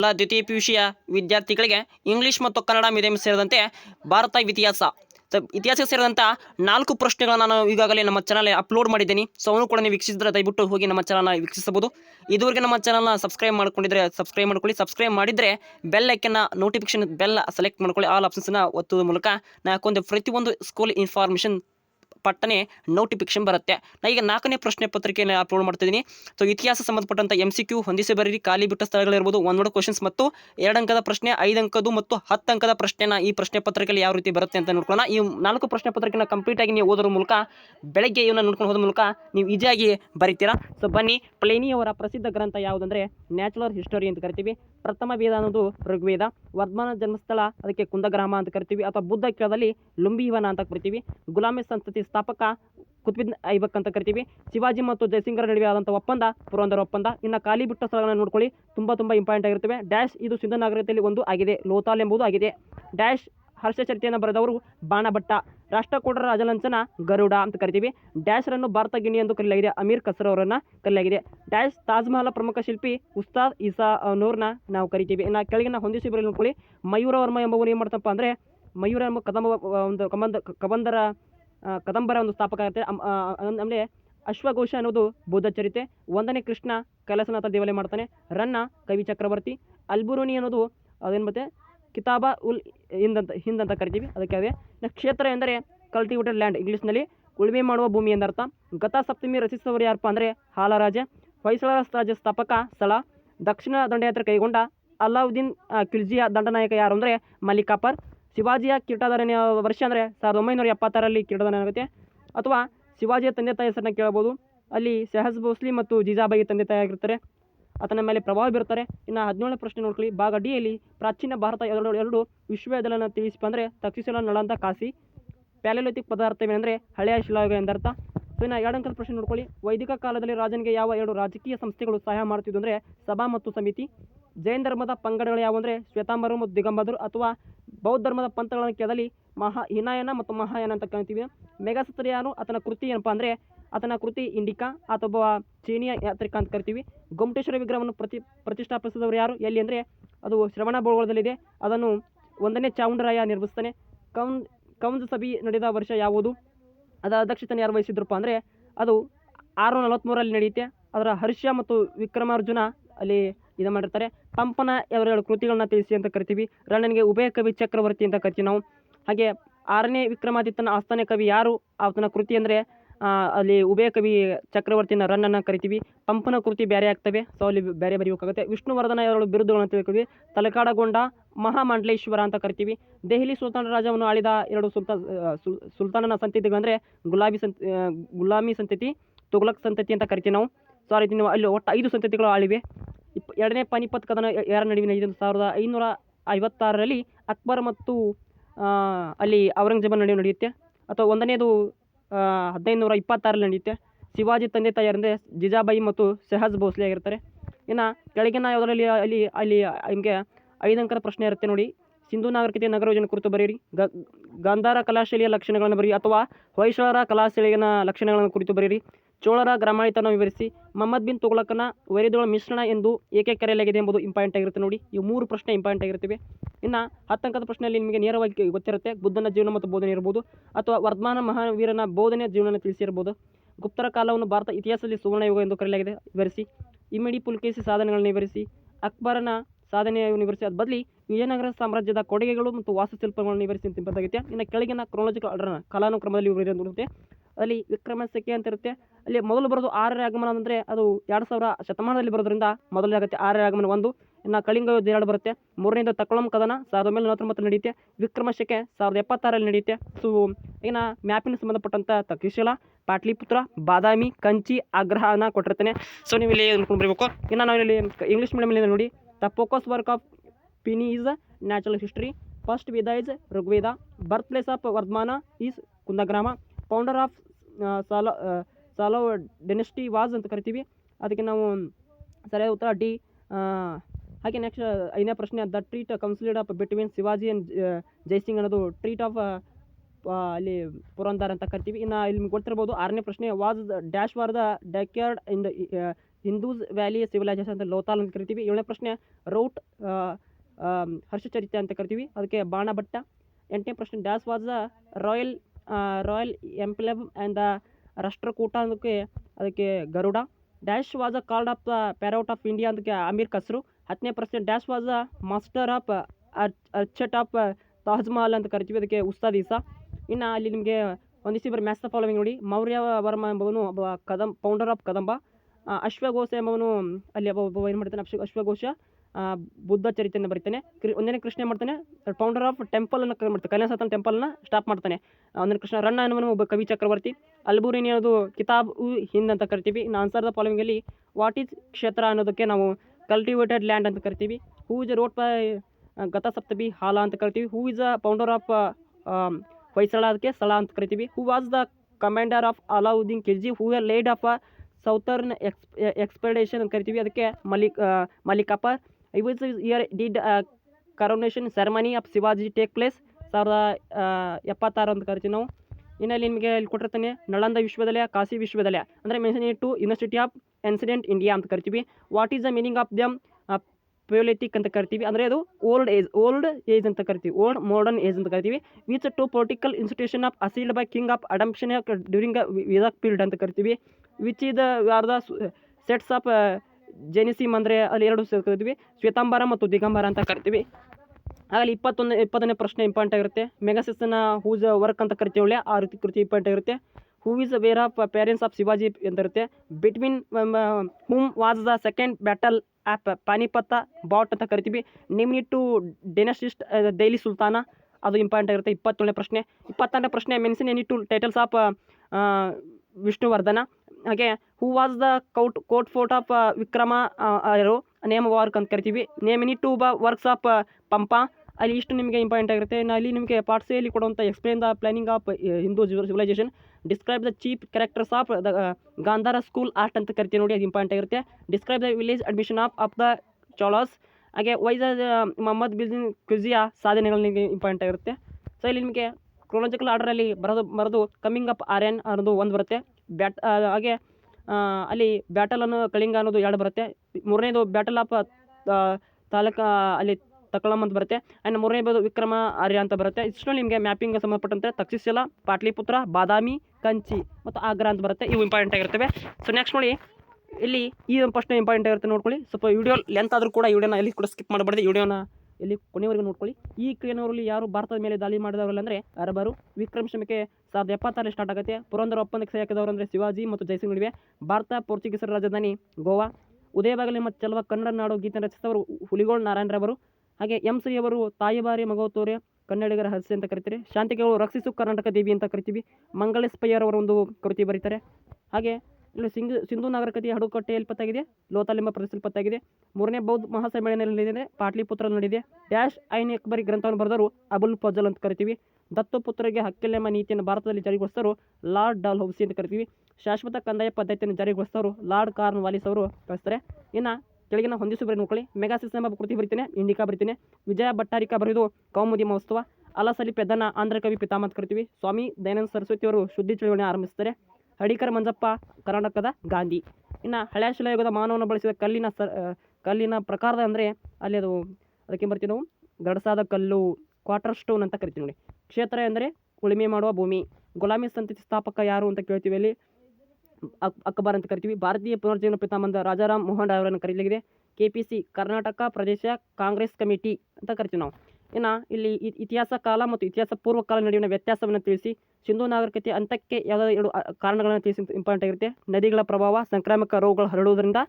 ಎಲ್ಲ ದ್ವಿತೀಯ P U ಸಿಯ ವಿದ್ಯಾರ್ಥಿಗಳಿಗೆ ಇಂಗ್ಲಿಷ್ ಮತ್ತು ಕನ್ನಡ ಮೀಡಿಯಂ ಸೇರಿದಂತೆ ಭಾರತ ಇತಿಹಾಸ ಇತಿಹಾಸಕ್ಕೆ ಇತಿಹಾಸ ಸೇರಿದಂಥ ನಾಲ್ಕು ಪ್ರಶ್ನೆಗಳನ್ನು ನಾನು ಈಗಾಗಲೇ ನಮ್ಮ ಚಾನಲ್ ಅಪ್ಲೋಡ್ ಮಾಡಿದ್ದೀನಿ. ಸೊ ಅವನು ಕೂಡ ನೀವು ವೀಕ್ಷಿಸಿದ್ರೆ ದಯವಿಟ್ಟು ಹೋಗಿ ನಮ್ಮ ಚಾನಲ್ನ ವೀಕ್ಷಿಸಬಹುದು. ಇದುವರೆಗೆ ನಮ್ಮ ಚಾನಲ್ನ ಸಬ್ಸ್ಕ್ರೈಬ್ ಮಾಡ್ಕೊಂಡಿದ್ರೆ ಸಬ್ಸ್ಕ್ರೈಬ್ ಮಾಡ್ಕೊಳ್ಳಿ. ಸಬ್ಸ್ಕ್ರೈಬ್ ಮಾಡಿದರೆ ಬೆಲ್ ಐಕನ್ನ ನೋಟಿಫಿಕೇಶನ್ ಬೆಲ್ ಸೆಲೆಕ್ಟ್ ಮಾಡ್ಕೊಳ್ಳಿ. ಆಲ್ ಆಪ್ಷನ್ಸ್ನ ಒತ್ತುವ ಮೂಲಕ ನಾ ಪ್ರತಿಯೊಂದು ಸ್ಕೂಲ್ ಇನ್ಫಾರ್ಮೇಷನ್ ಪಟ್ಟನೆ ನೋಟಿಫಿಕೇಶನ್ ಬರುತ್ತೆ. ನಾ ಈಗ ನಾಲ್ಕನೇ ಪ್ರಶ್ನೆ ಪತ್ರಿಕೆಯನ್ನು ಅಪ್ಲೋಡ್ ಮಾಡ್ತಿದ್ದೀನಿ. ಸೊ ಇತಿಹಾಸ ಸಂಬಂಧಪಟ್ಟಂಥ ಎಂ ಸಿ ಕ್ಯೂ ಹೊಂದಿಸಿ ಬರೀರಿ. ಖಾಲಿ ಬಿಟ್ಟ ಸ್ಥಳಗಳಿರ್ಬೋದು ಒಂದೆರಡು ಕ್ವಶನ್ಸ್ ಮತ್ತು ಎರಡು ಅಂಕದ ಪ್ರಶ್ನೆ, ಐದು ಅಂಕದ್ದು ಮತ್ತು ಹತ್ತು ಅಂಕದ ಪ್ರಶ್ನೆನ ಈ ಪ್ರಶ್ನೆ ಪತ್ರಿಕೆಯಲ್ಲಿ ಯಾವ ರೀತಿ ಬರುತ್ತೆ ಅಂತ ನೋಡ್ಕೊಳ್ಳೋಣ. ಈ ನಾಲ್ಕು ಪ್ರಶ್ನೆ ಪತ್ರಿಕೆನ ಕಂಪ್ಲೀಟ್ ಆಗಿ ನೀವು ಓದೋದ್ರ ಮೂಲಕ, ಬೆಳಗ್ಗೆ ಇವನ್ನ ನೋಡ್ಕೊಂಡು ಹೋದ ಮೂಲಕ ನೀವು ಈಜಿಯಾಗಿ ಬರೀತೀರಾ. ಸೊ ಬನ್ನಿ. ಪ್ಲೇನಿಯವರ ಪ್ರಸಿದ್ಧ ಗ್ರಂಥ ಯಾವುದಂದ್ರೆ ನ್ಯಾಚುರಲ್ ಹಿಸ್ಟೋರಿ ಅಂತ ಕರಿತೀವಿ. ಪ್ರಥಮ ವೇದ ಅನ್ನೋದು ಋಗ್ವೇದ. ವರ್ಧಮಾನ ಜನ್ಮಸ್ಥಳ, ಅದಕ್ಕೆ ಕುಂದಗ್ರಾಮ ಅಂತ ಕರಿತೀವಿ. ಅಥವಾ ಬುದ್ಧ ಕೇಳದಲ್ಲಿ ಲುಂಬಿವನ ಅಂತ ಕರಿತೀವಿ. ಗುಲಾಮಿ ಸಂತತಿ ಸ್ಥಾಪಕ ಕುತ್ಬಿದ್ ಐಬಕ್ ಅಂತ ಕರಿತೀವಿ. ಶಿವಾಜಿ ಮತ್ತು ಜಯಸಿಂಗರ ನಡುವೆ ಆದಂಥ ಒಪ್ಪಂದ, ಪುರಂದರ ಒಪ್ಪಂದ. ಇನ್ನು ಖಾಲಿ ಬಿಟ್ಟ ಸ್ಥಳಗಳನ್ನು ನೋಡ್ಕೊಳ್ಳಿ. ತುಂಬ ತುಂಬ ಇಂಪಾರ್ಟೆಂಟ್ ಆಗಿರ್ತವೆ. ಡ್ಯಾಶ್ ಇದು ಸಿಂಧು ಒಂದು ಆಗಿದೆ. ಲೋತಾಲ್ ಎಂಬುದು ಆಗಿದೆ. ಡ್ಯಾಶ್ ಹರ್ಷಚರಿತೆಯನ್ನು ಬರೆದವರು ಬಾಣಭಟ್ಟ. ರಾಷ್ಟ್ರಕೂಟರ ರಾಜಲಂಚನ ಗರುಡ ಅಂತ ಕರಿತೀವಿ. ಡ್ಯಾಶ್ರನ್ನು ಭಾರತ ಗಿಣಿ ಎಂದು ಕರೆಯಲಾಗಿದೆ ಅಮೀರ್ ಖಸರ್ ಅವರನ್ನು ಕರೆಯಲಾಗಿದೆ ಡ್ಯಾಶ್ ತಾಜ್ಮಹಲ್ ಪ್ರಮುಖ ಶಿಲ್ಪಿ ಉಸ್ತಾದ್ ಇಸಾ ನೂರ್ನ ನಾವು ಕರಿತೀವಿ. ಇನ್ನು ಕೆಳಗಿನ ಹೊಂದಿಸಿ ಬರಲಿ ನೋಡ್ಕೊಳ್ಳಿ ಮಯೂರವರ್ಮ ಎಂಬವನು ಏನು ಮಾಡ್ತಪ್ಪ ಅಂದರೆ ಮಯೂರ ಎಂಬ ಕದಂಬ, ಒಂದು ಕಬಂದ ಕಬಂದರ ಕದಂಬರ ಒಂದು ಸ್ಥಾಪಕ ಆಗುತ್ತೆ. ಅಂದರೆ ಅಶ್ವಘೋಷ ಅನ್ನೋದು ಬೌದ್ಧ ಚರಿತೆ. ಒಂದನೇ ಕೃಷ್ಣ ಕೈಲಾಸನಾಥ ದೇವಾಲಯ ಮಾಡ್ತಾನೆ. ರನ್ನ ಕವಿ ಚಕ್ರವರ್ತಿ. ಅಲ್ಬುರುನಿ ಅನ್ನೋದು ಅದೇನು ಮತ್ತೆ ಕಿತಾಬ ಉಲ್ ಹಿಂದಂತ ಹಿಂದಂತ ಕರಿತೀವಿ. ಅದಕ್ಕೆ ಅದೇ ನೆಕ್ಸ್ಟ್ ಕ್ಷೇತ್ರ ಎಂದರೆ ಕಲ್ಟಿವೇಟೆಡ್ ಲ್ಯಾಂಡ್ ಇಂಗ್ಲೀಷ್ನಲ್ಲಿ ಉಳುಮೆ ಮಾಡುವ ಭೂಮಿ ಎಂದರ್ಥ. ಗತ ಸಪ್ತಮಿ ರಚಿಸಿದವರು ಯಾರಪ್ಪ ಅಂದರೆ ಹಾಲರಾಜ ಹೊಯ್ಸಳ ರಾಜ ಸ್ಥಾಪಕ ಸ್ಥಳ ದಕ್ಷಿಣ ದಂಡಯಾತ್ರೆ ಕೈಗೊಂಡ ಅಲಾವುದ್ದೀನ್ ಖಿಲ್ಜಿಯ ದಂಡನಾಯಕ ಯಾರು ಅಂದರೆ ಮಲ್ಲಿಕಾಪರ್. ಶಿವಾಜಿಯ ಕಿರೀಟಧಾರಣೆಯ ವರ್ಷ ಅಂದರೆ ಸಾವಿರದ ಒಂಬೈನೂರ ಎಪ್ಪತ್ತಾರರಲ್ಲಿ ಕಿರೀಟಧಾರಣೆ ಆಗುತ್ತೆ. ಅಥವಾ ಶಿವಾಜಿಯ ತಂದೆ ತಾಯಿ ಹೆಸರನ್ನ ಕೇಳಬಹುದು. ಅಲ್ಲಿ ಸೆಹಸ್ ಭೋಸ್ಲಿ ಮತ್ತು ಜೀಜಾಬಾಯಿ ತಂದೆ ತಾಯಿ ಆಗಿರ್ತಾರೆ. ಆತನ ಮೇಲೆ ಪ್ರಭಾವ ಬೀರ್ತಾರೆ ಇನ್ನು ಹದಿನೇಳನೇ ಪ್ರಶ್ನೆ ನೋಡ್ಕೊಳ್ಳಿ. ಭಾಗ ಡಿಯಲ್ಲಿ ಪ್ರಾಚೀನ ಭಾರತ ಎರಡು ಎರಡು ವಿಶ್ವವಿದ್ಯಾಲಯನ ತಿಳಿಸಿ ಬಂದರೆ ತಕ್ಷಶಿಲ ಕಾಸಿ ಕಾಶಿ. ಪ್ಯಾಲೆಲೋತಿಕ್ ಪದಾರ್ಥವೇನೆಂದರೆ ಹಳೆಯ ಶಿಲಾಯುಗ ಎಂದರ್ಥ. ಸೊ ಇನ್ನು ಎರಡಂಕದ ಪ್ರಶ್ನೆ ನೋಡ್ಕೊಳ್ಳಿ. ವೈದಿಕ ಕಾಲದಲ್ಲಿ ರಾಜನಿಗೆ ಯಾವ ಎರಡು ರಾಜಕೀಯ ಸಂಸ್ಥೆಗಳು ಸಹಾಯ ಮಾಡ್ತಿದ್ವು ಅಂದರೆ ಸಭಾ ಮತ್ತು ಸಮಿತಿ. ಜೈನ ಧರ್ಮದ ಪಂಗಡಗಳು ಯಾವು ಅಂದರೆ ಶ್ವೇತಾಂಬರು ಮತ್ತು ದಿಗಂಬರು ಅಥವಾ ಬೌದ್ಧ ಧರ್ಮದ ಪಂಥಗಳನ್ನು ಕೇಳಲಿ ಮಹಾ ಹಿನಾಯನ ಮತ್ತು ಮಹಾಯನ ಅಂತ ಕರಿತೀವಿ. ಮೆಗಾಸತ್ರ ಯಾರು ಆತನ ಕೃತಿ ಏನಪ್ಪ ಅಂದರೆ ಆತನ ಕೃತಿ ಇಂಡಿಕಾ ಆತೊಬ್ಬ ಚೀನಿಯ ಯಾತ್ರಿಕ ಅಂತ ಕರಿತೀವಿ. ಗೊಮಟೇಶ್ವರ ವಿಗ್ರಹವನ್ನು ಪ್ರತಿ ಪ್ರತಿಷ್ಠಾಪಿಸಿದವರು ಯಾರು? ಎಲ್ಲಿ ಅಂದರೆ ಅದು ಶ್ರವಣ ಬೆಳಗೊಳದಲ್ಲಿದೆ ಅದನ್ನು ಒಂದನೇ ಚಾವುಂಡರಾಯ ನಿರ್ಮಿಸ್ತಾನೆ ಕೌನ್ ಕೌಂಜ ಸಭೆ ನಡೆದ ವರ್ಷ ಯಾವುದು? ಅದರ ಅಧ್ಯಕ್ಷತೆಯನ್ನು ಯಾರು ವಹಿಸಿದ್ರಪ್ಪ ಅಂದರೆ ಅದು ಆರು ನಲವತ್ತ್ಮೂರಲ್ಲಿ ನಡೆಯುತ್ತೆ. ಅದರ ಹರ್ಷ ಮತ್ತು ವಿಕ್ರಮಾರ್ಜುನ ಅಲ್ಲಿ ಇದು ಮಾಡಿರ್ತಾರೆ. ಪಂಪನ ಎರಡು ಕೃತಿಗಳನ್ನ ತಿಳಿಸಿ ಅಂತ ಕರಿತೀವಿ. ರಣ್ಣನಿಗೆ ಉಭಯ ಕವಿ ಚಕ್ರವರ್ತಿ ಅಂತ ಕರಿತೀವಿ ನಾವು. ಹಾಗೆ ಆರನೇ ವಿಕ್ರಮಾದಿತ್ಯನ ಆಸ್ಥಾನ ಕವಿ ಯಾರು? ಆತನ ಕೃತಿ ಅಂದರೆ ಅಲ್ಲಿ ಉಭಯ ಕವಿ ಚಕ್ರವರ್ತಿನ ರನ್ನನ್ನು ಕರಿತೀವಿ. ಪಂಪನ ಕೃತಿ ಬೇರೆ ಆಗ್ತವೆ. ಸೊ ಅಲ್ಲಿ ಬೇರೆ ಬರೆಯೋಕ್ಕಾಗುತ್ತೆ ವಿಷ್ಣುವರ್ಧನ ಎರಡು ಬಿರುದುಗಳನ್ನು ತಿಳ್ಕೊವಿ ತಲಕಾಡಗೊಂಡ ಮಹಾಮಂಡಲೇಶ್ವರ ಅಂತ ಕರಿತೀವಿ. ದೆಹಲಿ ಸುಲ್ತಾನ ರಾಜವನ್ನು ಆಳಿದ ಎರಡು ಸುಲ್ತಾನ್ ಸುಲ್ತಾನನ ಸಂತತಿಗಳಂದರೆ ಗುಲಾಬಿ ಸಂತ ಗುಲಾಮಿ ಸಂತತಿ ತುಗ್ಲಕ್ ಸಂತತಿ ಅಂತ ಕರಿತೀವಿ ನಾವು. ಸೊ ರೀತಿ ನೀವು ಅಲ್ಲಿ ಒಟ್ಟು ಐದು ಸಂತತಿಗಳು ಆಳಿವೆ. ಇಪ್ ಎರಡನೇ ಪಾನಿಪತ್ ಕದನ ಯಾರ ನಡುವಿನ ಐದು ಸಾವಿರದ ಐನೂರ ಐವತ್ತಾರರಲ್ಲಿ ಅಕ್ಬರ್ ಮತ್ತು ಅಲ್ಲಿ ಔರಂಗಜೇಬನ ನಡುವೆ ನಡೆಯುತ್ತೆ. ಅಥವಾ ಒಂದನೇದು ಆ, ಹದಿನೈದು ನೂರ ಇಪ್ಪತ್ತಾರಲ್ಲಿ ನಡೆಯುತ್ತೆ ಶಿವಾಜಿ ತಂದೆ ತಾಯಿಯರಂದರೆ ಜಿಜಾಬಾಯಿ ಮತ್ತು ಸೆಹಜ್ ಭೋಸ್ಲೆ ಆಗಿರ್ತಾರೆ. ಇನ್ನು ಕೆಳಗಿನ ಯಾವುದರಲ್ಲಿ ಅಲ್ಲಿ ಅಲ್ಲಿ ನಿಮಗೆ ಐದು ಅಂಕದ ಪ್ರಶ್ನೆ ಇರುತ್ತೆ ನೋಡಿ. ಸಿಂಧು ನಾಗರಿಕತೆ ನಗರ ಯೋಜನೆ ಕುರಿತು ಬರೆಯಿರಿ. ಗಾಂಧಾರ ಕಲಾಶೈಲಿಯ ಲಕ್ಷಣಗಳನ್ನು ಬರೆಯಿರಿ ಅಥವಾ ಹೊಯ್ಸಳರ ಕಲಾಶೈಲಿಯ ಲಕ್ಷಣಗಳನ್ನು ಕುರಿತು ಬರೆಯಿರಿ. ಚೋಳರ ಗ್ರಾಮಾಯಿತನ ವಿವರಿಸಿ ಮಹಮ್ಮದ್ ಬಿನ್ ತುಘಲಕನ ವೈರಿದೊಳ ಮಿಶ್ರಣ ಎಂದು ಏಕೆ ಕರೆಯಲಾಗಿದೆ ಎಂಬುದು ಇಂಪಾರ್ಟೆಂಟ್ ಆಗಿರುತ್ತೆ ನೋಡಿ. ಈ ಮೂರು ಪ್ರಶ್ನೆ ಇಂಪಾರ್ಟೆಂಟ್ ಆಗಿರ್ತೀವಿ. ಇನ್ನು ಹತ್ತಂಕದ ಪ್ರಶ್ನೆಯಲ್ಲಿ ನಿಮಗೆ ನೇರವಾಗಿ ಗೊತ್ತಿರುತ್ತೆ ಬುದ್ಧನ ಜೀವನ ಮತ್ತು ಬೋಧನೆ ಇರ್ಬೋದು ಅಥವಾ ವರ್ಧಮಾನ ಮಹಾವೀರನ ಬೋಧನೆ ಜೀವನ ತಿಳಿಸಿರ್ಬೋದು. ಗುಪ್ತರ ಕಾಲವನ್ನು ಭಾರತ ಇತಿಹಾಸದಲ್ಲಿ ಸುವರ್ಣಯುಗ ಎಂದು ಕರೆಯಲಾಗಿದೆ. ವಿವರಿಸಿ. ಇಮಿಡಿ ಪುಲ್ಕೇಸಿ ಸಾಧನೆಗಳನ್ನು ವಿವರಿಸಿ. ಅಕ್ಬರನ ಸಾಧನೆಯನ್ನು ವಿವರಿಸಿ. ಅದು ಬದಲಿ ವಿಜಯನಗರ ಸಾಮ್ರಾಜ್ಯದ ಕೊಡುಗೆಗಳು ಮತ್ತು ವಾಸ್ತುಶಿಲ್ಪಗಳನ್ನು ವಿವರಿಸಿ ಅಂತ ಇನ್ನು ಕೆಳಗಿನ ಕ್ರೊನಾಲಜಿಕಲ್ ಆರ್ಡರ್ನ ಕಾಲಾನುಕ್ರಮದಲ್ಲಿ ವಿವರಿಸಿರುತ್ತೆ ಅಲ್ಲಿ ವಿಕ್ರಮ ಸಂಖ್ಯೆ ಅಂತ ಇರುತ್ತೆ. ಅಲ್ಲಿ ಮೊದಲು ಬರೋದು ಆರರ ಆಗಮನ ಅಂದರೆ ಅದು ಎರಡು ಸಾವಿರ ಶತಮಾನದಲ್ಲಿ ಬರೋದ್ರಿಂದ ಮೊದಲನೇ ಆಗುತ್ತೆ ಆರ್ಯ ಆಗಮನ ಒಂದು. ಇನ್ನು ಕಳಿಂಗ ಯುದ್ಧ ಎರಡು ಬರುತ್ತೆ. ಮೂರನೇದು ತಕ್ಕೊಳಂ ಕದನ, ಸಾವಿರದ ಒಂಬೈನೂರ ಮತ್ತು ನಡೆಯುತ್ತೆ. ವಿಕ್ರಮ ಶಕೆ ಸಾವಿರದ ಎಪ್ಪತ್ತಾರಲ್ಲಿ ನಡೆಯುತ್ತೆ. ಸೊ ಇನ್ನು ಮ್ಯಾಪಿನ ಸಂಬಂಧಪಟ್ಟಂಥ ತಕ್ಷಶಿಲ ಪಾಟ್ಲಿಪುತ್ರ, ಬಾದಾಮಿ, ಕಂಚಿ ಆಗ್ರಹನ ಕೊಟ್ಟಿರ್ತೇನೆ. ಸೊ ನೀವು ಇಲ್ಲಿ ಅಂದ್ಕೊಂಡು ಬರಬೇಕು? ಇನ್ನು ನಾವು ಇಲ್ಲಿ ಇಂಗ್ಲೀಷ್ ಮೀಡಿಯಮಲ್ಲಿ ನೋಡಿ. The focus work of Pliny is natural history first Veda is Rigveda birth place of Vardhamana is Kundagrama founder of Saluva Saluva dynasty was ಅಂತ ಕರಿತೀವಿ. ಅದಕ್ಕೆ ನಾವು ಸರಿಯಾದ ಉತ್ತರ ಡಿ ಹಾಗೆ ನೆಕ್ಸ್ಟ್ ಐದನೇ ಪ್ರಶ್ನೆ the treat council of between Shivaji and Jaisingh ಅನ್ನೋದು ಟ್ರೀಟ್ ಆಫ್ ಅಲ್ಲಿ ಪುರಂದರ್ ಅಂತ ಕರಿತೀವಿ. ಇನ್ನು ಇಲ್ಲಿ ನಿಮ್ಗೆ ಗೊತ್ತಿರ್ಬೋದು ಆರನೇ ಪ್ರಶ್ನೆ was dash was the dockyard in the Indus valley civilisation ಅಂತ ಲೋತಾಲ್ ಅಂತ ಕರಿತೀವಿ. ಏಳನೇ ಪ್ರಶ್ನೆ ರೌಟ್ ಹರ್ಷಚರಿತ್ಯ ಅಂತ ಕರಿತೀವಿ. ಅದಕ್ಕೆ ಬಾಣಭಟ್ಟ. ಎಂಟನೇ ಪ್ರಶ್ನೆ dash was the royal royal emblem and the Rashtrakuta ಅದಕ್ಕೆ ಅದಕ್ಕೆ Garuda. Dash was a called of the parrot of India ಅದಕ್ಕೆ ಅಮೀರ್ ಖಸ್ರು ಹತ್ತನೇ ಪ್ರಶ್ನೆ dash was a master of architect of Taj Mahal ಅಂತ ಕರಿತೀವಿ. ಅದಕ್ಕೆ ಉಸ್ತಾದ್ ಈಸಾ. ಇನ್ನು ಅಲ್ಲಿ ನಿಮಗೆ ಒಂದಿಷ್ಟು ಇಬ್ಬರು ಮ್ಯಾಥ್ಸ್ ದ ಫಾಲೋವಿಂಗ್ ನೋಡಿ. ಮೌರ್ಯ ವರ್ಮ ಎಂಬವನು ಒಬ್ಬ ಕದಂ ಫೌಂಡರ್ ಆಫ್ ಕದಂಬ. ಅಶ್ವಘೋಷ ಎಂಬವನು, ಅಲ್ಲಿ ಒಬ್ಬ ಏನು ಮಾಡ್ತಾನೆ ಅಶ್ವ ಅಶ್ವಘೋಷ. ಬುದ್ಧ ಚರಿತ್ರೆಯನ್ನು ಬರೀತಾನೆ. ಕ್ರಿ, ಒಂದನೇ ಕೃಷ್ಣ ಏನು ಮಾಡ್ತಾನೆ? ಫೌಂಡರ್ ಆಫ್ ಟೆಂಪಲನ್ನು ಮಾಡ್ತಾನೆ. ಟೆಂಪಲ್ ಟೆಂಪಲ್ನ ಸ್ಟಾಪ್ ಮಾಡ್ತಾನೆ. ಒಂದನೇ ಕೃಷ್ಣ ರಣ್ಣ ಅನ್ನೋನು ಒಬ್ಬ ಕವಿ ಚಕ್ರವರ್ತಿ. ಅಲ್ಬೂರಿನಿ ಅನ್ನೋದು ಕಿತಾಬ್ ಉ ಹಿಂದ್ ಅಂತ ಕರಿತೀವಿ. ಇನ್ನು ಆನ್ಸರ್ ದ ಫಾಲೋವಿಂಗಲ್ಲಿ ವಾಟ್ ಈಸ್ ಕ್ಷೇತ್ರ ಅನ್ನೋದಕ್ಕೆ ನಾವು ಕಲ್ಟಿವೇಟೆಡ್ ಲ್ಯಾಂಡ್ ಅಂತ ಕರಿತೀವಿ. Who is wrote by Gathasaptami Hala ಅಂತ ಕರಿತೀವಿ. Who is a founder of Hoysala ಅದಕ್ಕೆ ಸ್ಥಳ ಅಂತ ಕರಿತೀವಿ. Who was the commander of Alauddin Khilji who led of a southern ex expedition ಅಂತ ಕರಿತೀವಿ. ಅದಕ್ಕೆ Malik Malikappa I was year did coronation ceremony of Shivaji take place ಸಾವಿರದ ಎಪ್ಪತ್ತಾರು ಅಂತ ಕರಿತೀವಿ ನಾವು. ಇನ್ನು ಇಲ್ಲಿ ನಿಮಗೆ ಇಲ್ಲಿ ಕೊಟ್ಟಿರ್ತಾನೆ ನಳಂದ ವಿಶ್ವವಿದ್ಯಾಲಯ, ಕಾಶಿ ವಿಶ್ವವಿದ್ಯಾಲಯ, ಅಂದರೆ mention to university of ancient India ಅಂತ ಕರಿತೀವಿ. What is the meaning of dum politic ಅಂತ ಕರಿತೀವಿ. ಅಂದರೆ ಅದು ಓಲ್ಡ್ ಏಜ್ ಓಲ್ಡ್ ಏಜ್ ಅಂತ ಕರಿತೀವಿ. ಓಲ್ಡ್ ಮಾಡರ್ನ್ ಏಜ್ ಅಂತ ಕರಿತೀವಿ. Which two political institution of assisted by king of administration during Vedic period ಅಂತ ಕರಿತೀವಿ. Which is the are the sects of Jainism ಅಂದರೆ ಅಲ್ಲಿ ಎರಡು ಕರಿತೀವಿ. ಶ್ವೇತಾಂಬರ ಮತ್ತು ದಿಗಂಬರ ಅಂತ ಕರಿತೀವಿ. ಆಗಲಿ ಇಪ್ಪತ್ತೊಂದು, ಇಪ್ಪತ್ತನೇ ಪ್ರಶ್ನೆ ಇಂಪಾರ್ಟೆಂಟ್ ಆಗಿರುತ್ತೆ. ಮೆಗಾಸಿಸ್ನ ಹೂಸ್ ವರ್ಕ್ ಅಂತ ಕರಿತೀವಿ ಆ ರೀತಿ ಕೃತಿ ಇಂಪಾರ್ಟೆಂಟ್ ಆಗಿರುತ್ತೆ. Who is were of parents of Shivaji ಅಂತ ಇರುತ್ತೆ. Between whom was the second battle of Panipat fought ಅಂತ ಕರಿತೀವಿ. ನಿಮ್ನಿ ಟು ಡೆನಸಿಸ್ಟ್ ದೆಹಲಿ ಸುಲ್ತಾನ ಅದು ಇಂಪಾರ್ಟೆಂಟ್ ಆಗಿರುತ್ತೆ. ಇಪ್ಪತ್ತೇಳನೇ ಪ್ರಶ್ನೆ. ಇಪ್ಪತ್ತನೇ ಪ್ರಶ್ನೆ mention any two titles of Vishnuvardhana ಹಾಗೆ who was the court court poet of Vikrama ಯಾರು? ನೇಮ್ ವಾರ್ಕ್ ಅಂತ ಕರಿತೀವಿ. Name in two the works of Pampa ಅಲ್ಲಿ ಇಷ್ಟು ನಿಮಗೆ ಇಂಪಾರ್ಟೆಂಟ್ ಆಗಿರುತ್ತೆ. ಇನ್ನು ಅಲ್ಲಿ ನಿಮಗೆ ಪಾರ್ಟ್ ಸಿ ಕೊಡುವಂಥ explain the planning of Indus civilisation describe the chief characters of the Gandhara school art ಅಂತ ಕರಿತೀವಿ ನೋಡಿ, ಅದು ಇಂಪಾರ್ಟೆಂಟ್ ಆಗಿರುತ್ತೆ. Describe the village administration of of the Cholas ಹಾಗೆ ವೈಸ್ ಮೊಹಮ್ಮದ್ ಬಿಲ್ದಿನ್ ಕ್ವಿಜಿಯಾ ಸಾಧನೆಗಳು ನಿಮಗೆ ಇಂಪಾರ್ಟೆಂಟ್ ಆಗಿರುತ್ತೆ. ಸೊ ಇಲ್ಲಿ ನಿಮಗೆ ಕ್ರೋಲಾಜಿಕಲ್ ಆರ್ಡರಲ್ಲಿ ಬರೋದು ಬರೋದು ಕಮ್ಮಿಂಗ್ ಅಪ್ ಆರ್ಯನ್ ಅನ್ನೋದು ಒಂದು ಬರುತ್ತೆ. ಬ್ಯಾಟ್ ಹಾಗೆ ಅಲ್ಲಿ ಬ್ಯಾಟಲ್ ಅನ್ನೋ ಕಳಿಂಗ ಅನ್ನೋದು ಎರಡು ಬರುತ್ತೆ. ಮೂರನೇದು ಬ್ಯಾಟಲ್ ಆಫ್ ತಾಲೂಕ, ಅಲ್ಲಿ ತಕಳಂ ಅಂತ ಬರುತ್ತೆ. ಆ್ಯಂಡ್ ಮೂರನೇ ಬೋದು ವಿಕ್ರಮ ಆರ್ಯ ಅಂತ ಬರುತ್ತೆ. ಇಷ್ಟು ನಿಮಗೆ ಮ್ಯಾಪಿಂಗ್ ಸಂಬಂಧಪಟ್ಟಂತೆ ತಕ್ಷಶಿಲ, ಪಾಟ್ಲಿಪುತ್ರ, ಬಾದಾಮಿ, ಕಂಚಿ ಮತ್ತು ಆಗ್ರಾ ಅಂತ ಬರುತ್ತೆ. ಇವು ಇಂಪಾರ್ಟೆಂಟ್ ಆಗಿರ್ತವೆ. ಸೊ ನೆಕ್ಸ್ಟ್ ನೋಡಿ, ಇಲ್ಲಿ ಈ ಒಂದು ಪ್ರಶ್ನೆ ಇಂಪಾರ್ಟೆಂಟ್ ಆಗಿರುತ್ತೆ ನೋಡ್ಕೊಳ್ಳಿ. ಸ್ವಲ್ಪ ವಿಡಿಯೋ ಲೆಂತ್ ಆದರೂ ಕೂಡ ವಿಡಿಯೋನ ಎಲ್ಲಿ ಕೂಡ ಸ್ಕಿಪ್ ಮಾಡಬಾರ್ದು. ವಿಡಿಯೋನ ಎಲ್ಲಿ ಕೊನೆವರೆಗೂ ನೋಡ್ಕೊಳ್ಳಿ. ಈ ಕ್ರಿಯನವರಲ್ಲಿ ಯಾರು ಭಾರತದ ಮೇಲೆ ದಾಳಿ ಮಾಡಿದವರಲ್ಲ ಅಂದರೆ ಅರಬರು ವಿಕ್ರಮ್ ಶ್ರಮಿಕೆ. ಸಾವಿರದ ಎಪ್ಪತ್ತಾರಲ್ಲಿ ಸ್ಟಾರ್ಟ್ ಆಗುತ್ತೆ. ಪುರಂದರ ಒಪ್ಪಂದಕ್ಕೆ ಸಹಿ ಹಾಕಿದವರು ಅಂದರೆ ಶಿವಾಜಿ ಮತ್ತು ಜೈಸಿಂಗ್ ನಡುವೆ ಭಾರತ, ಪೋರ್ಚುಗೀಸರ ರಾಜಧಾನಿ ಗೋವಾ. ಉದಯವಾಗಲಿ ಮತ್ತು ಚಲುವ ಕನ್ನಡ ನಾಡು ಗೀತೆ ರಚಿಸಿದವರು ಹುಲಿಗೋಳ್ ನಾರಾಯಣರವರು ಹಾಗೆ ಎಂ ಸಿ ಅವರು ತಾಯಿ ಬಾರಿ ಮಗವತೋರೆ ಕನ್ನಡಿಗರ ಹಸಿ ಅಂತ ಕರಿತಾರೆ. ಶಾಂತಿಗಳು ರಕ್ಷಿಸು ಕರ್ನಾಟಕ ದೇವಿ ಅಂತ ಕರಿತೀವಿ. ಮಂಗಳೇಶ್ ಪೈಯರವರು ಒಂದು ಕೃತಿ ಬರೀತಾರೆ. ಹಾಗೆ ಇಲ್ಲಿ ಸಿಂಧು ಸಿಂಧು ನಾಗರಿಕತೆಯ ಹಡುಕಟ್ಟೆಯಲ್ಲಿ ಪತ್ತಾಗಿದೆ ಲೋತಾಲ್ ಎಂಬ ಪ್ರದೇಶದಲ್ಲಿ ಪತ್ತಾಗಿದೆ ಮೂರನೇ ಬೌದ್ಧ ಮಹಾಸಮ್ಮೇಳನ ನಡೆದಿದೆ, ಪಾಟ್ಲಿಪುತ್ರ ನಡೆದಿದೆ. ಡ್ಯಾಶ್ ಐನ್ ಅಕ್ಬರಿ ಗ್ರಂಥವನ್ನು ಬರೆದರು ಅಬುಲ್ ಫಜಲ್ ಅಂತ ಕರಿತೀವಿ. ದತ್ತುಪುತ್ರರಿಗೆ ಹಕ್ಕೆಲೆಂಬ ನೀತಿಯನ್ನು ಭಾರತದಲ್ಲಿ ಜಾರಿಗೊಳಿಸಿದರು ಲಾರ್ಡ್ ಡಾಲ್ ಹೌಸಿ ಅಂತ ಕರಿತೀವಿ. ಶಾಶ್ವತ ಕಂದಾಯ ಪದ್ಧತಿಯನ್ನು ಜಾರಿಗೊಳಿಸಿದವರು ಲಾರ್ಡ್ ಕಾರ್ನ್ ವಾಲಿಸ್ ಅವರು ಕಳಿಸ್ತಾರೆ ಇನ್ನು ಕೆಳಗಿನ ಹೊಂದಿಸು ಬರೀ ನೋಡ್ಕೊಳ್ಳಿ. ಮೆಗಾಸಿಸ್ ಎಂಬ ಕೃತಿ ಬರಿತೇನೆ, ಇಂಡಿಕಾ ಬರಿತೇನೆ. ವಿಜಯ ಭಟ್ಟಾರಿಕಾ ಬರೆದು ಕೌಮುದಿ ಮಹೋತ್ಸವ. ಅಲಸಲಿ ಪೆದ್ದನ ಆಂಧ್ರ ಕವಿ ಪಿತಾಮ ಅಂತ ಕರಿತೀವಿ. ಸ್ವಾಮಿ ದಯಾನಂದ ಸರಸ್ವತಿಯವರು ಶುದ್ಧಿ ಚಳವಳಿ ಆರಂಭಿಸ್ತಾರೆ. ಹಡಿಕರ್ ಮಂಜಪ್ಪ, ಕರ್ನಾಟಕದ ಗಾಂಧಿ. ಇನ್ನು ಹಳೆಯ ಶಿಲಾಯುಗದ ಮಾನವನ ಬಳಸಿದ ಕಲ್ಲಿನ ಸ ಕಲ್ಲಿನ ಪ್ರಕಾರದ ಅಂದರೆ ಅಲ್ಲಿ ಅದು, ಅದಕ್ಕೆ ಬರ್ತೀವಿ ನಾವು? ಗಡಸಾದ ಕಲ್ಲು, ಕ್ವಾರ್ಟರ್ ಸ್ಟೋನ್ ಅಂತ ಕರಿತೀವಿ ನೋಡಿ. ಕ್ಷೇತ್ರ ಎಂದರೆ ಉಳುಮೆ ಮಾಡುವ ಭೂಮಿ. ಗುಲಾಮಿ ಸಂತತಿ ಸ್ಥಾಪಕ ಯಾರು ಅಂತ ಕೇಳ್ತೀವಿ ಅಲ್ಲಿ. ಅಕ್, ಅಕ್ಬರ್ ಅಂತ ಕರಿತೀವಿ. ಭಾರತೀಯ ಪುನರ್ಜೀವನ ಪಿತಾಮಂದ ರಾಜಾರಾಮ್ ಮೋಹನ್ ಅವರನ್ನು ಕರೀಲಾಗಿದೆ K P C Karnataka Pradesh Congress committee ಅಂತ ಕರಿತೀವಿ ನಾವು. ಇನ್ನು ಇಲ್ಲಿ ಇತಿಹಾಸ ಕಾಲ ಮತ್ತು ಇತಿಹಾಸ ಪೂರ್ವ ಕಾಲ ನಡುವಿನ ವ್ಯತ್ಯಾಸವನ್ನು ತಿಳಿಸಿ, ಸಿಂಧು ನಾಗರಿಕತೆ ಅಂತಕ್ಕೆ ಯಾವುದಾದ್ರು ಎರಡು ಕಾರಣಗಳನ್ನು ತಿಳಿಸಿ ಇಂಪಾರ್ಟೆಂಟ್ ಆಗಿರುತ್ತೆ. ನದಿಗಳ ಪ್ರಭಾವ, ಸಂಕ್ರಾಮಕ ರೋಗಗಳು ಹರಡುವುದರಿಂದ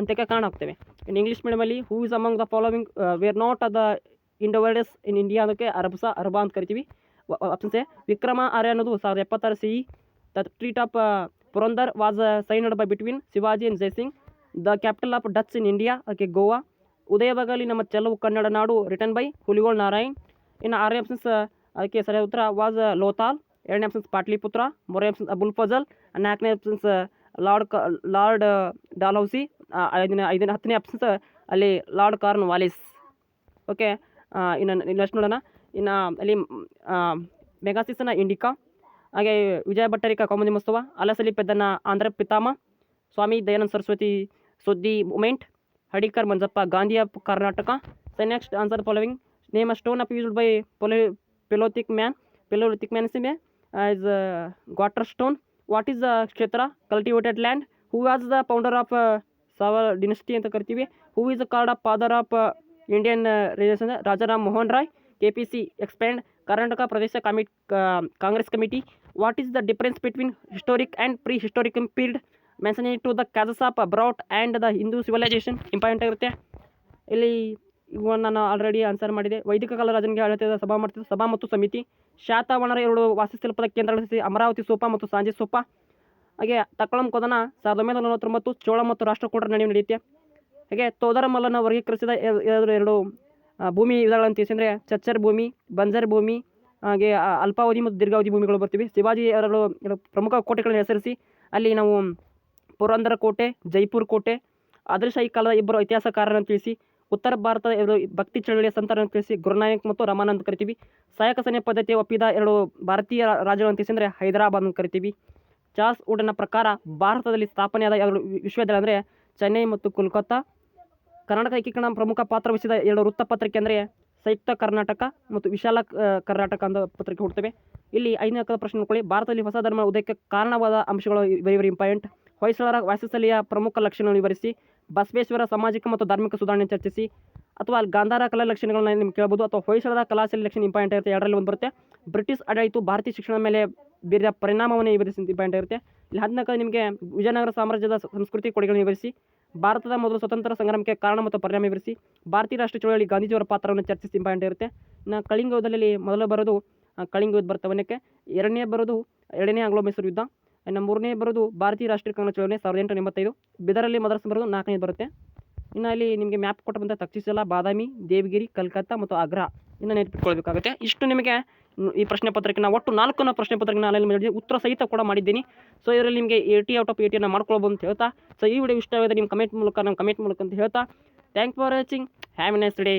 ಅಂತ್ಯಕ್ಕೆ ಕಾರಣ ಆಗ್ತವೆ ಇನ್ನು English ಮೀಡಿಯಮಲ್ಲಿ who is among the following were not the invaders in India ಅದಕ್ಕೆ ಅರಬ್ಸ ಅರಬಾ ಅಂತ ಕರಿತೀವಿ. ಆಪ್ಷನ್ಸ್ ವಿಕ್ರಮ ಆರ್ಯ ಅನ್ನೋದು ಸಾವಿರದ ಎಪ್ಪತ್ತಾರು C the treat of Purandar was signed by between Shivaji and Jaisingh. The capital of Dutch in India, ಅದಕ್ಕೆ ಗೋವಾ. ಉದಯವಾಗಲಿ ನಮ್ಮ ಚೆಲುವು ಕನ್ನಡ ನಾಡು return by ಹುಲಿಗೋಳ್ Narayan. ಇನ್ನು ಆರನೇ ಆಪ್ಷನ್ಸ್ ಅದಕ್ಕೆ ಸರಿಯಾದ ಉತ್ತರ ವಾಸ್ ಲೋತಾಲ್. ಎರಡನೇ ಆಪ್ಷನ್ಸ್ ಪಾಟ್ಲಿಪುತ್ರ, ಮೂರನೇ ಆಪ್ಷನ್ಸ್ ಅಬುಲ್ ಫಜಲ್, ನಾಲ್ಕನೇ ಆಪ್ಷನ್ಸ್ ಲಾರ್ಡ್ ಕ, ಲಾರ್ಡ್ ಡಾಲ್ಹೌಸಿ ಐದನೇ ಐದನೇ, ಹತ್ತನೇ ಆಪ್ಷನ್ಸ್ ಅಲ್ಲಿ ಲಾರ್ಡ್ ಕಾರ್ನ್ ವಾಲಿಸ್. ಓಕೆ ಇನ್ನು ನೆಕ್ಸ್ಟ್ ನೋಡೋಣ. ಇನ್ನು ಅಲ್ಲಿ ಮೆಗಾಸಿಸನ ಇಂಡಿಕಾ, ಹಾಗೆ ವಿಜಯ ಭಟ್ಟರಿಕ ಕೌಮುದಿ ಮಹೋತ್ಸವ ಅಲಸಲಿ ಪೆದ್ದನ ಆಂಧ್ರ ಪಿತಾಮ ಸ್ವಾಮಿ ದಯಾನಂದ ಸರಸ್ವತಿ ಸುದ್ದಿ movement Hardekar Manjappa Gandhi of Karnataka so next answer following name a stone up used by poly paleolithic man paleolithic man is as quartz stone what is the Kshetra cultivated land who was the founder of ಸಾವರ್ dynasty ಅಂತ ಕರಿತೀವಿ who is the called of father of Indian relation Rajaram Mohan Roy K P C expand Karnataka Pradesh commit Congress committee what is the difference between historic and prehistoric period mentioning to the causes of brought and the Indus civilisation important ಆಗಿರುತ್ತೆ. ಇಲ್ಲಿ ಇವನ್ನ ನಾನು already answer ಮಾಡಿದೆ. ವೈದಿಕ ಕಾಲ ರಾಜನಿಗೆ ಆಡಳಿತದ ಸಭಾ ಮಾಡ್ತಿದ್ದ ಸಭಾ ಮತ್ತು ಸಮಿತಿ ಶಾತವಣರ ಎರಡು ವಾಸ್ತುಶಿಲ್ಪದ ಕೇಂದ್ರಗಳಿಸಿ ಅಮರಾವತಿ ಸೋಪ ಮತ್ತು ಸಾಂಜಿ ಸೋಪ. ಹಾಗೆ ತಕ್ಕಳಂ ಕೊದನ ಸಾವಿರದ ಒಂಬೈನೂರ ನಲವತ್ತೊಂಬತ್ತು ಚೋಳ ಮತ್ತು ರಾಷ್ಟ್ರಕೂಟರ ನಡುವೆ ನಡೆಯುತ್ತೆ. ಹಾಗೆ ತೋದರಮಲ್ಲನ ವರ್ಗೀಕರಿಸಿದ ಎರಡು ಭೂಮಿ ವಿಧಗಳಂತ ತಿಳಿಸಿದ್ರೆ ಚಚ್ಚರ್ ಭೂಮಿ, ಬಂಜರ್ ಭೂಮಿ, ಹಾಗೆ ಅಲ್ಪಾವಧಿ ಮತ್ತು ದೀರ್ಘಾವಧಿ ಭೂಮಿಗಳು ಬರ್ತೀವಿ. ಶಿವಾಜಿ ಎರಡು ಪ್ರಮುಖ ಕೋಟೆಗಳನ್ನು ಹೆಸರಿಸಿ ಅಲ್ಲಿ ನಾವು ಪುರಂದರ ಕೋಟೆ ಜೈಪುರ್ ಕೋಟೆ ಆದಿಲ್ಶಾಹಿ ಕಾಲದ ಇಬ್ಬರು ಇತಿಹಾಸಕಾರರನ್ನು ತಿಳಿಸಿ, ಉತ್ತರ ಭಾರತದ ಎರಡು ಭಕ್ತಿ ಚಳವಳಿಯ ಸಂತರನ್ನು ತಿಳಿಸಿ ಗುರುನಾಯಕ್ ಮತ್ತು ರಮಾನಂದ್ ಕರಿತೀವಿ. ಸಹಾಯಕ ಸೈನ್ಯ ಪದ್ಧತಿ ಒಪ್ಪಿದ ಎರಡು ಭಾರತೀಯ ರಾಜ್ಯಗಳನ್ನು ತಿಳಿಸಿ ಅಂದರೆ ಹೈದರಾಬಾದ್ ಅಂತ ಕರಿತೀವಿ. ಚಾರ್ಲ್ಸ್ ವುಡನ ಪ್ರಕಾರ ಭಾರತದಲ್ಲಿ ಸ್ಥಾಪನೆಯಾದ ಎರಡು ವಿಶ್ವವಿದ್ಯಾಲಯ ಅಂದರೆ ಚೆನ್ನೈ ಮತ್ತು ಕೋಲ್ಕತ್ತಾ. ಕರ್ನಾಟಕ ಏಕೀಕರಣ ಪ್ರಮುಖ ಪಾತ್ರ ವಹಿಸಿದ ಎರಡು ವೃತ್ತಪತ್ರಿಕೆ ಅಂದರೆ ಸಂಯುಕ್ತ ಕರ್ನಾಟಕ ಮತ್ತು ವಿಶಾಲ ಕರ್ನಾಟಕ ಅಂತ ಪತ್ರಿಕೆ ಹುಡ್ತವೆ ಇಲ್ಲಿ ಐದನೇ ಪ್ರಶ್ನೆ ನೋಡ್ಕೊಳ್ಳಿ ಭಾರತದಲ್ಲಿ ಹೊಸ ಧರ್ಮ ಉದಯಕ್ಕೆ ಕಾರಣವಾದ ಅಂಶಗಳು ವೆರಿ ವೆರಿ ಇಂಪಾರ್ಟೆಂಟ್ ಹೊಯ್ಸಳರ ವಾಸಸ್ಥಳೀಯ ಪ್ರಮುಖ ಲಕ್ಷಣಗಳನ್ನು ವಿವರಿಸಿ, ಬಸವೇಶ್ವರ ಸಾಮಾಜಿಕ ಮತ್ತು ಧಾರ್ಮಿಕ ಸುಧಾರಣೆ ಚರ್ಚಿಸಿ, ಅಥವಾ ಗಾಂಧಾರ ಕಲಾ ಲಕ್ಷಣಗಳನ್ನ ನಿಮ್ಗೆ ಕೇಳ್ಬೋದು, ಅಥವಾ ಹೊಯ್ಸಳದ ಕಲಾಶೈಲಿ ಲಕ್ಷಣ ಇಂಪಾರ್ಟೆಂಟ್ ಇರುತ್ತೆ, ಎರಡರಲ್ಲಿ ಒಂದು ಬರುತ್ತೆ. ಬ್ರಿಟಿಷ್ ಆಡಳಿತ ಭಾರತೀಯ ಶಿಕ್ಷಣದ ಮೇಲೆ ಬೀರಿದ ಪರಿಣಾಮವನ್ನು ವಿವರಿಸಿ ಇಂಪಾರ್ಟೆಂಟ್ ಇರುತ್ತೆ. ಇಲ್ಲಿ ಹದಿನಾಲ್ಕು ನಿಮಗೆ ವಿಜಯನಗರ ಸಾಮ್ರಾಜ್ಯದ ಸಂಸ್ಕೃತಿ ಕೊಡುಗೆಗಳನ್ನು ವಿವರಿಸಿ, ಭಾರತದ ಮೊದಲು ಸ್ವತಂತ್ರ ಸಂಗ್ರಾಮಕ್ಕೆ ಕಾರಣ ಮತ್ತು ಪರಿಣಾಮ ವಿವರಿಸಿ, ಭಾರತೀಯ ರಾಷ್ಟ್ರ ಚಳವಳಿ ಗಾಂಧೀಜಿಯವರ ಪಾತ್ರವನ್ನು ಚರ್ಚಿಸಿ ಇಂಪಾರ್ಟೆಂಟ್ ಇರುತ್ತೆ. ಇನ್ನು ಕಳಿಂಗ ಯುದ್ಧದಲ್ಲಿ ಮೊದಲು ಬರೋದು ಕಳಿಂಗ ಯುದ್ಧ ಬರ್ತವನಕ್ಕೆ ಎರಡನೇ ಬರೋದು, ಎರಡನೇ ಆಂಗ್ಲೋ ಮೈಸೂರು ಯುದ್ಧ. ಇನ್ನು ಮೂರನೇ ಬರೋದು ಭಾರತೀಯ ರಾಷ್ಟ್ರೀಯ ಕಾಂಗ್ರೆಸ್ ಚಳವಳಿ ಸಾವಿರದ ಎಂಟುನೂರ ಎಂಬತ್ತೈದು. ಬಿದರಲ್ಲಿ ಮದ್ರಾಸ್ ಬರೋದು ನಾಲ್ಕನೇದು ಬರುತ್ತೆ. ಇನ್ನು ಇಲ್ಲಿ ನಿಮಗೆ ಮ್ಯಾಪ್ ಕೊಟ್ಟು ಬಂದ ತಕ್ಷಿಸಲ ಬಾದಾಮಿ, ದೇವಗಿರಿ, ಕಲ್ಕತ್ತಾ ಮತ್ತು ಆಗ್ರಾ ಇನ್ನು ನೆನಪಿಟ್ಕೊಳ್ಬೇಕಾಗುತ್ತೆ. ಇಷ್ಟು ನಿಮಗೆ ಈ ಪ್ರಶ್ನೆ ಪತ್ರಿಕೆನ ಒಟ್ಟು ನಾಲ್ಕು ಪ್ರಶ್ನೆ ಪತ್ರಕ್ಕೆ ನಾನು ಮಾಡಿದ್ದೀನಿ ಉತ್ತರ ಸಹಿತ ಕೂಡ ಮಾಡಿದ್ದೀನಿ. ಸೊ ಇದರಲ್ಲಿ ನಿಮಗೆ ಏಯ್ಟಿ ಔಟ್ ಆಫ್ ಏಯ್ಟಿಯನ್ನು ಮಾಡ್ಕೊಳ್ಬೋದು ಅಂತ ಹೇಳ್ತಾ. ಸೊ ಈ ವಿಡಿಯೋ ಇಷ್ಟವಾಗಿದೆ ನಿಮ್ಮ ಕಮೆಂಟ್ ಮೂಲಕ, ನಮ್ಮ ಕಮೆಂಟ್ ಮೂಲಕ ಅಂತ ಹೇಳ್ತಾ. Thank for watching have a nice day